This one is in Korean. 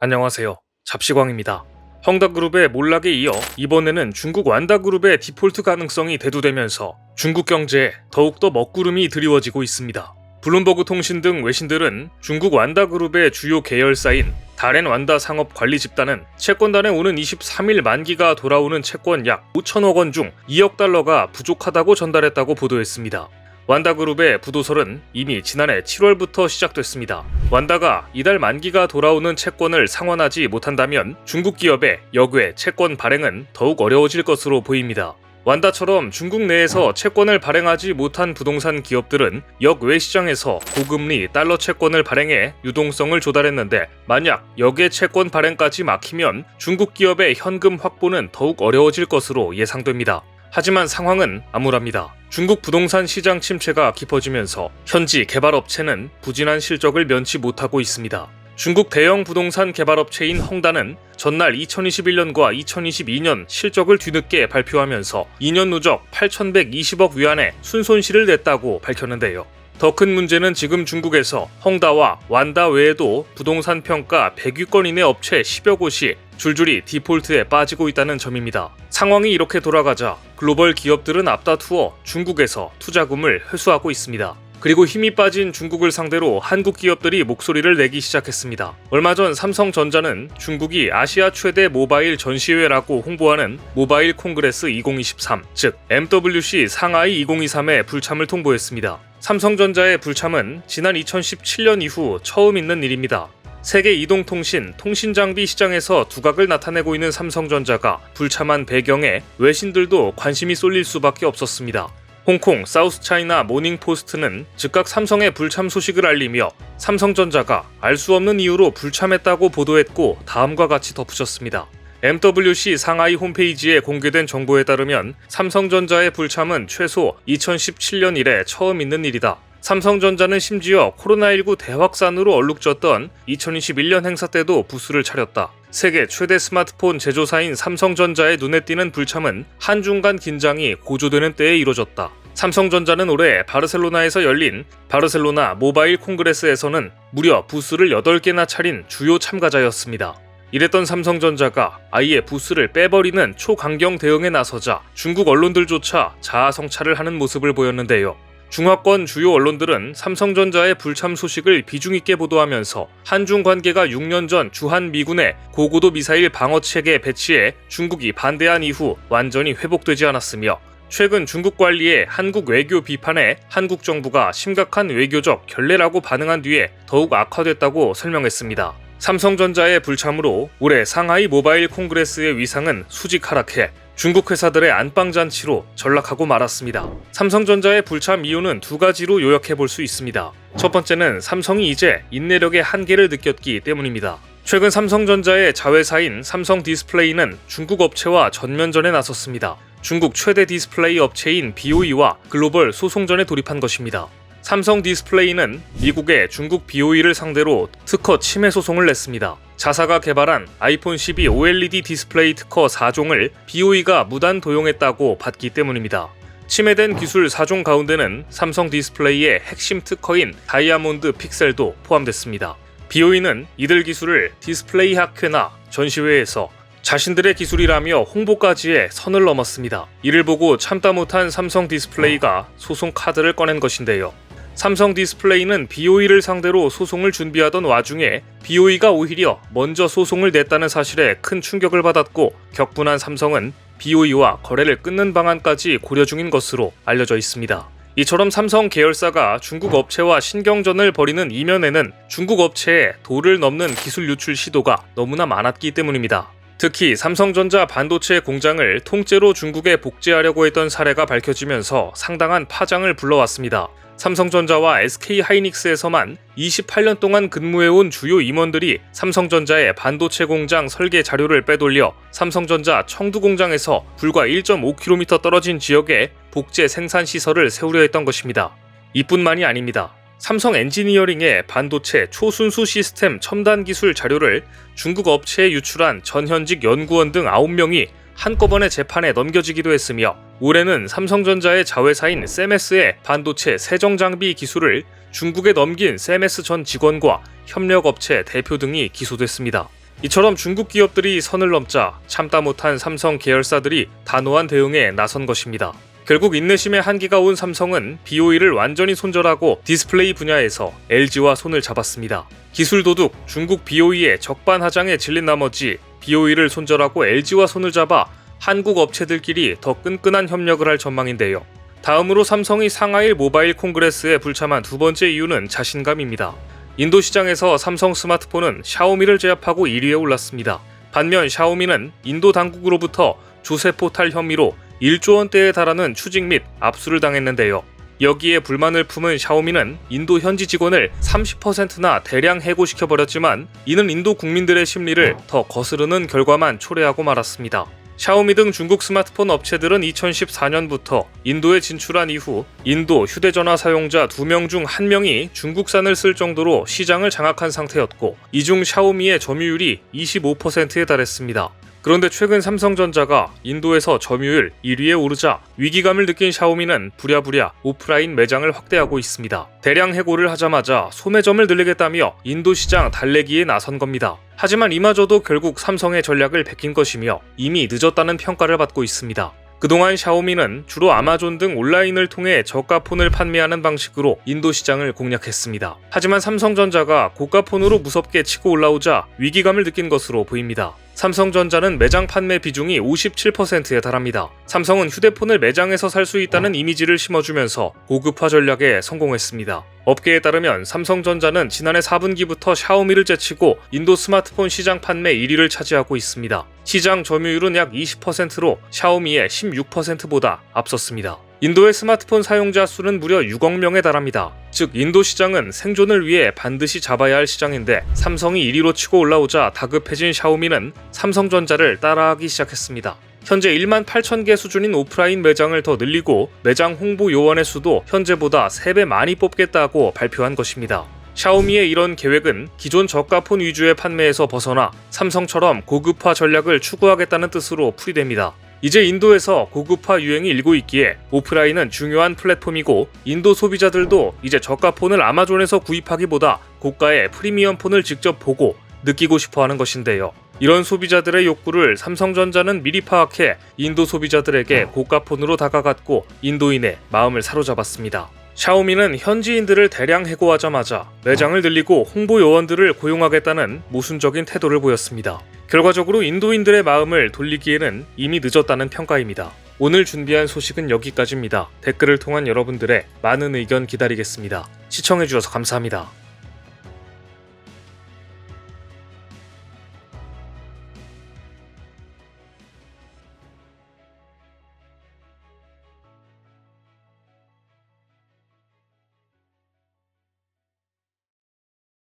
안녕하세요. 잡시광입니다. 헝다그룹의 몰락에 이어 이번에는 중국 완다그룹의 디폴트 가능성이 대두되면서 중국 경제에 더욱더 먹구름이 드리워지고 있습니다. 블룸버그 통신 등 외신들은 중국 완다그룹의 주요 계열사인 다렌 완다 상업 관리 집단은 채권단에 오는 23일 만기가 돌아오는 채권 약 5천억 원 중 2억 달러가 부족하다고 전달했다고 보도했습니다. 완다그룹의 부도설은 이미 지난해 7월부터 시작됐습니다. 완다가 이달 만기가 돌아오는 채권을 상환하지 못한다면 중국 기업의 역외 채권 발행은 더욱 어려워질 것으로 보입니다. 완다처럼 중국 내에서 채권을 발행하지 못한 부동산 기업들은 역외 시장에서 고금리 달러 채권을 발행해 유동성을 조달했는데 만약 역외 채권 발행까지 막히면 중국 기업의 현금 확보는 더욱 어려워질 것으로 예상됩니다. 하지만 상황은 암울합니다. 중국 부동산 시장 침체가 깊어지면서 현지 개발업체는 부진한 실적을 면치 못하고 있습니다. 중국 대형 부동산 개발업체인 헝다는 전날 2021년과 2022년 실적을 뒤늦게 발표하면서 2년 누적 8,120억 위안의 순손실을 냈다고 밝혔는데요. 더 큰 문제는 지금 중국에서 헝다와 완다 외에도 부동산 평가 100위권 이내 업체 10여 곳이 줄줄이 디폴트에 빠지고 있다는 점입니다. 상황이 이렇게 돌아가자 글로벌 기업들은 앞다투어 중국에서 투자금을 회수하고 있습니다. 그리고 힘이 빠진 중국을 상대로 한국 기업들이 목소리를 내기 시작했습니다. 얼마 전 삼성전자는 중국이 아시아 최대 모바일 전시회라고 홍보하는 모바일 콩그레스 2023, 즉 MWC 상하이 2023의 불참을 통보했습니다. 삼성전자의 불참은 지난 2017년 이후 처음 있는 일입니다. 세계 이동통신, 통신장비 시장에서 두각을 나타내고 있는 삼성전자가 불참한 배경에 외신들도 관심이 쏠릴 수밖에 없었습니다. 홍콩 사우스차이나 모닝포스트는 즉각 삼성의 불참 소식을 알리며 삼성전자가 알 수 없는 이유로 불참했다고 보도했고 다음과 같이 덧붙였습니다. MWC 상하이 홈페이지에 공개된 정보에 따르면 삼성전자의 불참은 최소 2017년 이래 처음 있는 일이다. 삼성전자는 심지어 코로나19 대확산으로 얼룩졌던 2021년 행사 때도 부스를 차렸다. 세계 최대 스마트폰 제조사인 삼성전자의 눈에 띄는 불참은 한중 간 긴장이 고조되는 때에 이뤄졌다. 삼성전자는 올해 바르셀로나에서 열린 바르셀로나 모바일 콩그레스에서는 무려 부스를 8개나 차린 주요 참가자였습니다. 이랬던 삼성전자가 아예 부스를 빼버리는 초강경 대응에 나서자 중국 언론들조차 자아성찰을 하는 모습을 보였는데요. 중화권 주요 언론들은 삼성전자의 불참 소식을 비중 있게 보도하면서 한중 관계가 6년 전 주한 미군의 고고도 미사일 방어 체계 배치에 중국이 반대한 이후 완전히 회복되지 않았으며 최근 중국 관리의 한국 외교 비판에 한국 정부가 심각한 외교적 결례라고 반응한 뒤에 더욱 악화됐다고 설명했습니다. 삼성전자의 불참으로 올해 상하이 모바일 콩그레스의 위상은 수직 하락해 중국 회사들의 안방 잔치로 전락하고 말았습니다. 삼성전자의 불참 이유는 두 가지로 요약해 볼 수 있습니다. 첫 번째는 삼성이 이제 인내력의 한계를 느꼈기 때문입니다. 최근 삼성전자의 자회사인 삼성 디스플레이는 중국 업체와 전면전에 나섰습니다. 중국 최대 디스플레이 업체인 BOE와 글로벌 소송전에 돌입한 것입니다. 삼성 디스플레이는 미국의 중국 BOE를 상대로 특허 침해 소송을 냈습니다. 자사가 개발한 아이폰 12 OLED 디스플레이 특허 4종을 BOE가 무단 도용했다고 봤기 때문입니다. 침해된 기술 4종 가운데는 삼성 디스플레이의 핵심 특허인 다이아몬드 픽셀도 포함됐습니다. BOE는 이들 기술을 디스플레이 학회나 전시회에서 자신들의 기술이라며 홍보까지의 선을 넘었습니다. 이를 보고 참다 못한 삼성 디스플레이가 소송 카드를 꺼낸 것인데요. 삼성 디스플레이는 BOE를 상대로 소송을 준비하던 와중에 BOE가 오히려 먼저 소송을 냈다는 사실에 큰 충격을 받았고 격분한 삼성은 BOE와 거래를 끊는 방안까지 고려 중인 것으로 알려져 있습니다. 이처럼 삼성 계열사가 중국 업체와 신경전을 벌이는 이면에는 중국 업체의 도를 넘는 기술 유출 시도가 너무나 많았기 때문입니다. 특히 삼성전자 반도체 공장을 통째로 중국에 복제하려고 했던 사례가 밝혀지면서 상당한 파장을 불러왔습니다. 삼성전자와 SK 하이닉스에서만 28년 동안 근무해온 주요 임원들이 삼성전자의 반도체 공장 설계 자료를 빼돌려 삼성전자 청두 공장에서 불과 1.5km 떨어진 지역에 복제 생산 시설을 세우려 했던 것입니다. 이뿐만이 아닙니다. 삼성 엔지니어링의 반도체 초순수 시스템 첨단 기술 자료를 중국 업체에 유출한 전현직 연구원 등 9명이 한꺼번에 재판에 넘겨지기도 했으며 올해는 삼성전자의 자회사인 세메스의 반도체 세정 장비 기술을 중국에 넘긴 세메스 전 직원과 협력업체 대표 등이 기소됐습니다. 이처럼 중국 기업들이 선을 넘자 참다 못한 삼성 계열사들이 단호한 대응에 나선 것입니다. 결국 인내심의 한계가 온 삼성은 BOE를 완전히 손절하고 디스플레이 분야에서 LG와 손을 잡았습니다. 기술 도둑 중국 BOE의 적반하장에 질린 나머지 BOE를 손절하고 LG와 손을 잡아 한국 업체들끼리 더 끈끈한 협력을 할 전망인데요. 다음으로 삼성이 상하이 모바일 콩그레스에 불참한 두 번째 이유는 자신감입니다. 인도 시장에서 삼성 스마트폰은 샤오미를 제압하고 1위에 올랐습니다. 반면 샤오미는 인도 당국으로부터 조세 포탈 혐의로 1조 원대에 달하는 추징 및 압수를 당했는데요. 여기에 불만을 품은 샤오미는 인도 현지 직원을 30%나 대량 해고시켜버렸지만 이는 인도 국민들의 심리를 더 거스르는 결과만 초래하고 말았습니다. 샤오미 등 중국 스마트폰 업체들은 2014년부터 인도에 진출한 이후 인도 휴대전화 사용자 2명 중 1명이 중국산을 쓸 정도로 시장을 장악한 상태였고 이중 샤오미의 점유율이 25%에 달했습니다. 그런데 최근 삼성전자가 인도에서 점유율 1위에 오르자 위기감을 느낀 샤오미는 부랴부랴 오프라인 매장을 확대하고 있습니다. 대량 해고를 하자마자 소매점을 늘리겠다며 인도 시장 달래기에 나선 겁니다. 하지만 이마저도 결국 삼성의 전략을 베낀 것이며 이미 늦었다는 평가를 받고 있습니다. 그동안 샤오미는 주로 아마존 등 온라인을 통해 저가 폰을 판매하는 방식으로 인도 시장을 공략했습니다. 하지만 삼성전자가 고가 폰으로 무섭게 치고 올라오자 위기감을 느낀 것으로 보입니다. 삼성전자는 매장 판매 비중이 57%에 달합니다. 삼성은 휴대폰을 매장에서 살 수 있다는 이미지를 심어주면서 고급화 전략에 성공했습니다. 업계에 따르면 삼성전자는 지난해 4분기부터 샤오미를 제치고 인도 스마트폰 시장 판매 1위를 차지하고 있습니다. 시장 점유율은 약 20%로 샤오미의 16%보다 앞섰습니다. 인도의 스마트폰 사용자 수는 무려 6억 명에 달합니다. 즉 인도 시장은 생존을 위해 반드시 잡아야 할 시장인데 삼성이 1위로 치고 올라오자 다급해진 샤오미는 삼성전자를 따라하기 시작했습니다. 현재 1만 8천 개 수준인 오프라인 매장을 더 늘리고 매장 홍보 요원의 수도 현재보다 3배 많이 뽑겠다고 발표한 것입니다. 샤오미의 이런 계획은 기존 저가폰 위주의 판매에서 벗어나 삼성처럼 고급화 전략을 추구하겠다는 뜻으로 풀이됩니다. 이제 인도에서 고급화 유행이 일고 있기에 오프라인은 중요한 플랫폼이고 인도 소비자들도 이제 저가 폰을 아마존에서 구입하기보다 고가의 프리미엄 폰을 직접 보고 느끼고 싶어 하는 것인데요. 이런 소비자들의 욕구를 삼성전자는 미리 파악해 인도 소비자들에게 고가 폰으로 다가갔고 인도인의 마음을 사로잡았습니다. 샤오미는 현지인들을 대량 해고하자마자 매장을 늘리고 홍보 요원들을 고용하겠다는 모순적인 태도를 보였습니다. 결과적으로 인도인들의 마음을 돌리기에는 이미 늦었다는 평가입니다. 오늘 준비한 소식은 여기까지입니다. 댓글을 통한 여러분들의 많은 의견 기다리겠습니다. 시청해주셔서 감사합니다.